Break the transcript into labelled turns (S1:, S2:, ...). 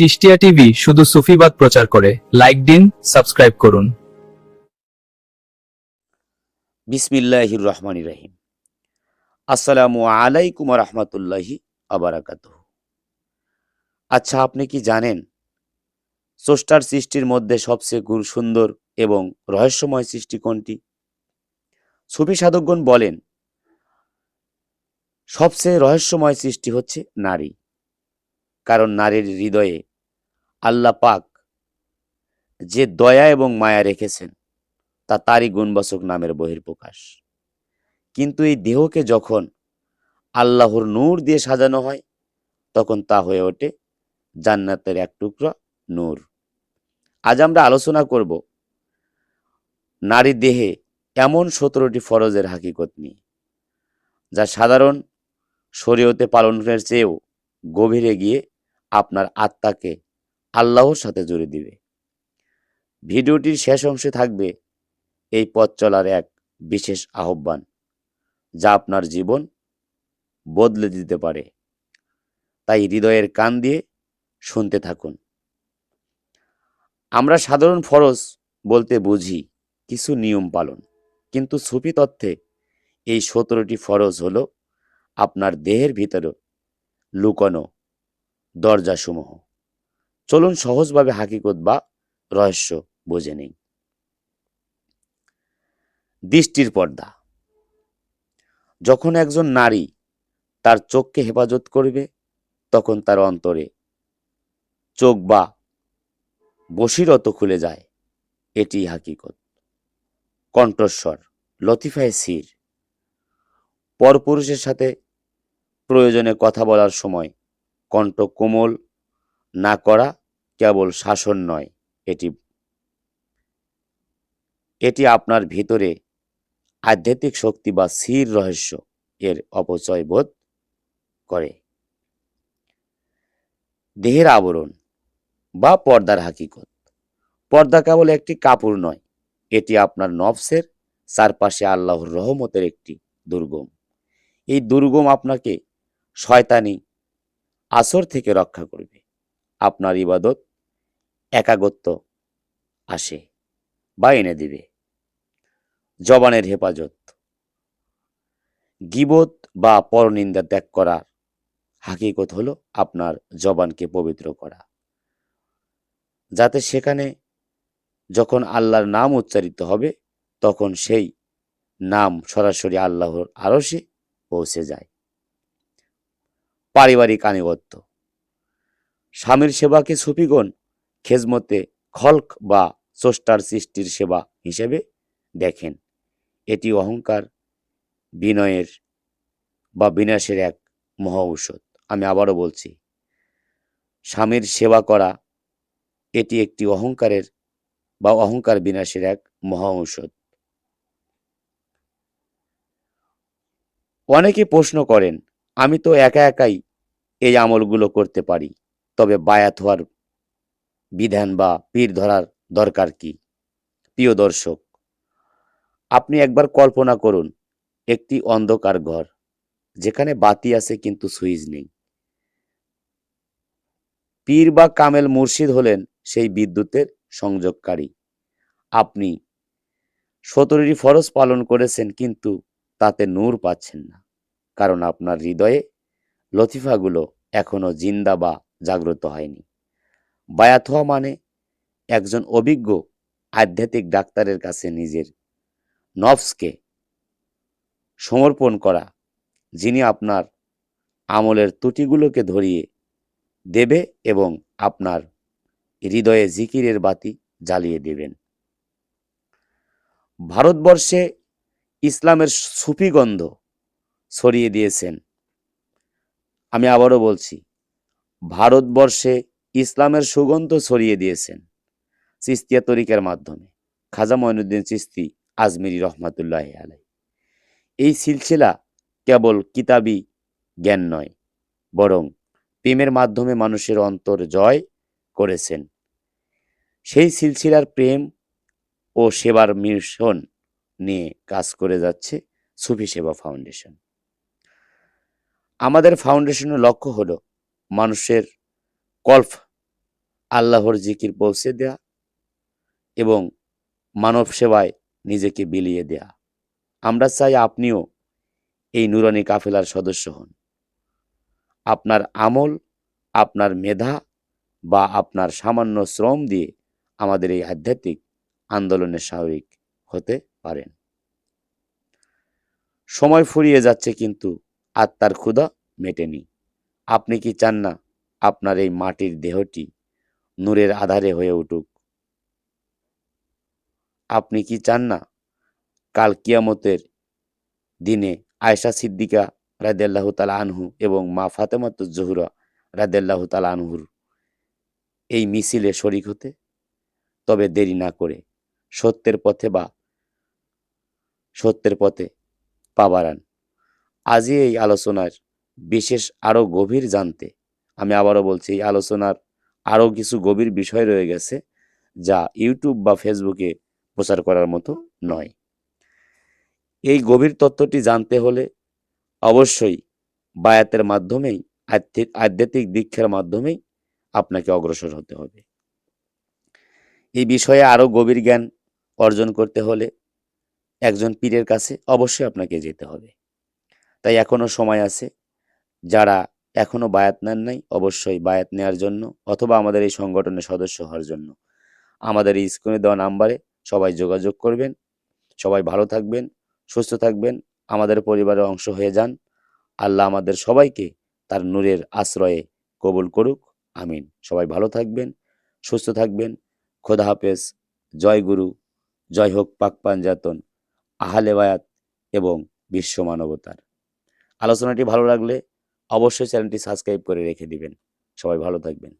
S1: চিস্টিয়া TV শুধু সুফিবাদ প্রচার করে। লাইক দিন সাবস্ক্রাইব করুন।
S2: বিসমিল্লাহির রহমানির রহিম। আসসালামু আলাইকুম রহমতুল্লাহি আবারাকাত আচ্ছা আপনি কি জানেন, স্রষ্টার সৃষ্টির মধ্যে সবচেয়ে গুর সুন্দর এবং রহস্যময় সৃষ্টি কোনটি? সুফি সাধকগণ বলেন, সবচেয়ে রহস্যময় সৃষ্টি হচ্ছে নারী। কারণ নারীর হৃদয়ে আল্লাহ পাক যে দয়া এবং মায়া রেখেছেন, তা তারই গুণবাচক নামের বহির্প্রকাশ কিন্তু এই দেহকে যখন আল্লাহর নূর দিয়ে সাজানো হয়, তখন তা হয়ে ওঠে জান্নাতের এক টুকরা নূর। আজ আমরা আলোচনা করব নারী দেহে এমন সতেরোটি ফরজের হাকিকত নিয়ে, যা সাধারণ শরীয়তে পালনের চেয়েও গভীরে গিয়ে আপনার আত্মাকে আল্লাহর সাথে জুড়ে দিবে। ভিডিওটির শেষ অংশে থাকবে এই পথ চলার এক বিশেষ আহ্বান, যা আপনার জীবন বদলে দিতে পারে। তাই হৃদয়ের কান দিয়ে শুনতে থাকুন। আমরা সাধারণ ফরজ বলতে বুঝি, কিছু নিয়ম পালন। কিন্তু সুফি তত্ত্বে এই সতেরোটি ফরজ হল আপনার দেহের ভিতরে লুকানো দরজাসমূহ। চলুন সহজভাবে হাকিকত বা রহস্য বুঝে নেই। দৃষ্টির পর্দা। যখন একজন নারী তার চোখকে হেফাজত করবে, তখন তার অন্তরে চোখ বা বসিরত খুলে যায়, এটি হাকিকত। কণ্ঠস্বর, লতিফায় সির। পরপুরুষের সাথে প্রয়োজনে কথা বলার সময় কণ্ঠ কোমল না করা কেবল শাসন নয়, এটি এটি আপনার ভিতরে আধ্যাত্মিক শক্তি বা স্থির রহস্য এর অপচয় বোধ করে। দেহের আবরণ বা পর্দার হাকিকত। পর্দা কেবল একটি কাপড় নয়, এটি আপনার নফসের চারপাশে আল্লাহর রহমতের একটি দুর্গম। এই দুর্গম আপনাকে শয়তানি আসর থেকে রক্ষা করবে। আপনার ইবাদত একাগত্ব আসে, বা এনে দিবে। জবানের হেফাজত। গিবত বা পরনিন্দা ত্যাগ করার হাকিকত হলো আপনার জবানকে পবিত্র করা। যাতে সেখানে যখন আল্লাহর নাম উচ্চারিত হবে, তখন সেই নাম সরাসরি আল্লাহর আরসে পৌঁছে যায়। পারিবারিক আনুগত্য। স্বামীর সেবাকে সুফিগণ খেজমতে খলক বা স্রষ্টার সৃষ্টির সেবা হিসেবে দেখেন। এটি অহংকার, বিনয়ের বা বিনাশের এক মহা ঔষধ আমি আবারও বলছি, স্বামীর সেবা করা এটি একটি অহংকারের বা অহংকার বিনাশের এক মহা ঔষধ অনেকে প্রশ্ন করেন, আমি তো একা একাই এই আমলগুলো করতে পারি, তবে বায়াত হওয়ার বিধান বা পীর ধরার দরকার কি? প্রিয় দর্শক, আপনি একবার কল্পনা করুন, একটি অন্ধকার ঘর, যেখানে বাতি আছে কিন্তু সুইচ নেই। পীর বা কামেল মুর্শিদ হলেন সেই বিদ্যুতের সংযোগকারী। আপনি সতরটি ফরজ পালন করেছেন কিন্তু তাতে নূর পাচ্ছেন না, কারণ আপনার হৃদয়ে লতিফাগুলো এখনও জিন্দা বা জাগ্রত হয়নি। বায়াত হওয়া মানে একজন অভিজ্ঞ আধ্যাত্মিক ডাক্তারের কাছে নিজের নফসকে সমর্পণ করা, যিনি আপনার আমলের ত্রুটিগুলোকে ধরিয়ে দেবে এবং আপনার হৃদয়ে জিকিরের বাতি জ্বালিয়ে দেবেন। ভারতবর্ষে ইসলামের সুফিগন্ধ ছড়িয়ে দিয়েছেন। আমি আবারও বলছি, ভারতবর্ষে ইসলামের সুগন্ধ ছড়িয়ে দিয়েছেন চিস্তিয়া তরিকার মাধ্যমে। খাজা মঈনুদ্দিন চিস্তি আজমিরি রহমাতুল্লাহ আলাই এই সিলসিলা কেবল কিতাবি জ্ঞান নয়, বরং প্রেমের মাধ্যমে মানুষের অন্তর জয় করেছেন। সেই সিলসিলার প্রেম ও সেবার মিশন নিয়ে কাজ করে যাচ্ছে সুফি সেবা ফাউন্ডেশন। আমাদের ফাউন্ডেশনের লক্ষ্য হলো মানুষের কল্প আল্লাহর জিকির পৌঁছে দেয়া এবং মানব সেবায় নিজেকে বিলিয়ে দেয়া। আমরা চাই আপনিও এই নুরানি কাফেলার সদস্য হন। আপনার আমল, আপনার মেধা বা আপনার সামান্য শ্রম দিয়ে আমাদের এই আধ্যাত্মিক আন্দোলনের স্বাভাবিক হতে পারেন। সময় ফুরিয়ে যাচ্ছে কিন্তু আত্মার ক্ষুধা মেটেনি। আপনি কি চান না আপনার এই মাটির দেহটি নূরের আধারে হয়ে উঠুক। আপনি কি চান না কাল কিয়ামতের দিনে আয়সা সিদ্দিকা রাদেল্লাহ তালা আনহু এবং মা ফাতেমাত জহুরা রাদেল্লাহ তালা আনহুর এই মিছিলে শরিক হতে? তবে দেরি না করে সত্যের পথে বা সত্যের পথে পা বাড়ান। আজই এই আলোচনার বিশেষ আরও গভীর জানতে আমি আবারও বলছি, এই আলোচনার আরও কিছু গভীর বিষয় রয়ে গেছে যা ইউটিউব বা ফেসবুকে প্রচার করার মতো নয়। এই গভীর তত্ত্বটি জানতে হলে অবশ্যই বায়াতের মাধ্যমেই, আধ্যাত্মিক আধ্যাত্মিক দীক্ষার মাধ্যমেই আপনাকে অগ্রসর হতে হবে। এই বিষয়ে আরও গভীর জ্ঞান অর্জন করতে হলে একজন পীরের কাছে অবশ্যই আপনাকে যেতে হবে। তাই এখনও সময় আছে যারা এখনও বায়াত নেন নাই, অবশ্যই বায়াত নেওয়ার জন্য অথবা আমাদের এই সংগঠনের সদস্য হওয়ার জন্য। আমাদের এই স্ক্রিনে দেওয়া নাম্বারে সবাই যোগাযোগ করবেন, সবাই ভালো থাকবেন, সুস্থ থাকবেন, আমাদের পরিবারের অংশ হয়ে যান। আল্লাহ আমাদের সবাইকে তার নূরের আশ্রয়ে কবুল করুক, আমিন। সবাই ভালো থাকবেন, সুস্থ থাকবেন, খোদা হাফেজ, জয় গুরু, জয় হোক পাক পাঞ্জাতন, আহালে বায়াত এবং বিশ্ব মানবতার আলোচনাটি ভালো লাগলে অবশ্যই চ্যানেলটি সাবস্ক্রাইব করে রেখে দিবেন। সবাই ভালো থাকবেন।